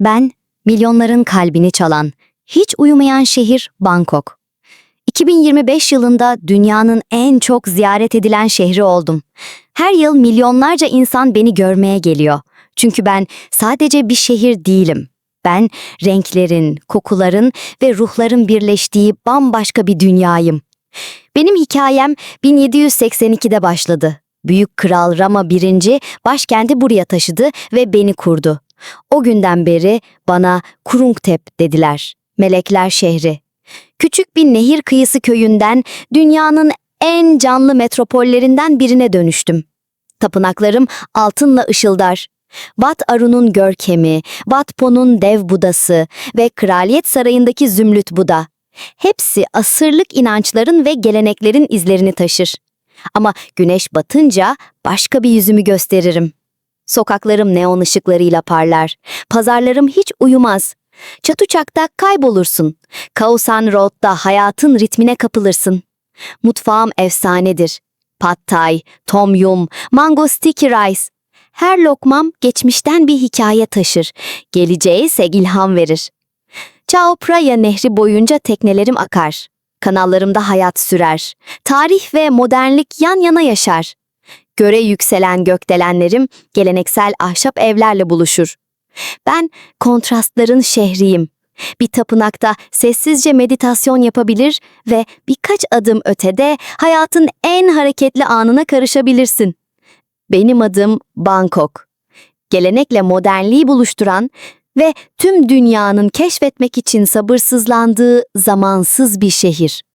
Ben, milyonların kalbini çalan, hiç uyumayan şehir Bangkok. 2025 yılında dünyanın en çok ziyaret edilen şehri oldum. Her yıl milyonlarca insan beni görmeye geliyor. Çünkü ben sadece bir şehir değilim. Ben renklerin, kokuların ve ruhların birleştiği bambaşka bir dünyayım. Benim hikayem 1782'de başladı. Büyük Kral Rama I başkenti buraya taşıdı ve beni kurdu. O günden beri bana Kurungtep dediler. Melekler şehri. Küçük bir nehir kıyısı köyünden dünyanın en canlı metropollerinden birine dönüştüm. Tapınaklarım altınla ışıldar. Wat Arun'un görkemi, Wat Po'nun dev budası ve Kraliyet Sarayı'ndaki zümrüt buda. Hepsi asırlık inançların ve geleneklerin izlerini taşır. Ama güneş batınca başka bir yüzümü gösteririm. Sokaklarım neon ışıklarıyla parlar. Pazarlarım hiç uyumaz. Çatuçak'ta kaybolursun. Kausan Road'da hayatın ritmine kapılırsın. Mutfağım efsanedir. Pad Thai, Tom Yum, Mango Sticky Rice. Her lokmam geçmişten bir hikaye taşır. Geleceğe ise ilham verir. Chao Phraya nehri boyunca teknelerim akar. Kanallarımda hayat sürer. Tarih ve modernlik yan yana yaşar. Göre yükselen gökdelenlerim geleneksel ahşap evlerle buluşur. Ben kontrastların şehriyim. Bir tapınakta sessizce meditasyon yapabilir ve birkaç adım ötede hayatın en hareketli anına karışabilirsin. Benim adım Bangkok. Gelenekle modernliği buluşturan ve tüm dünyanın keşfetmek için sabırsızlandığı zamansız bir şehir.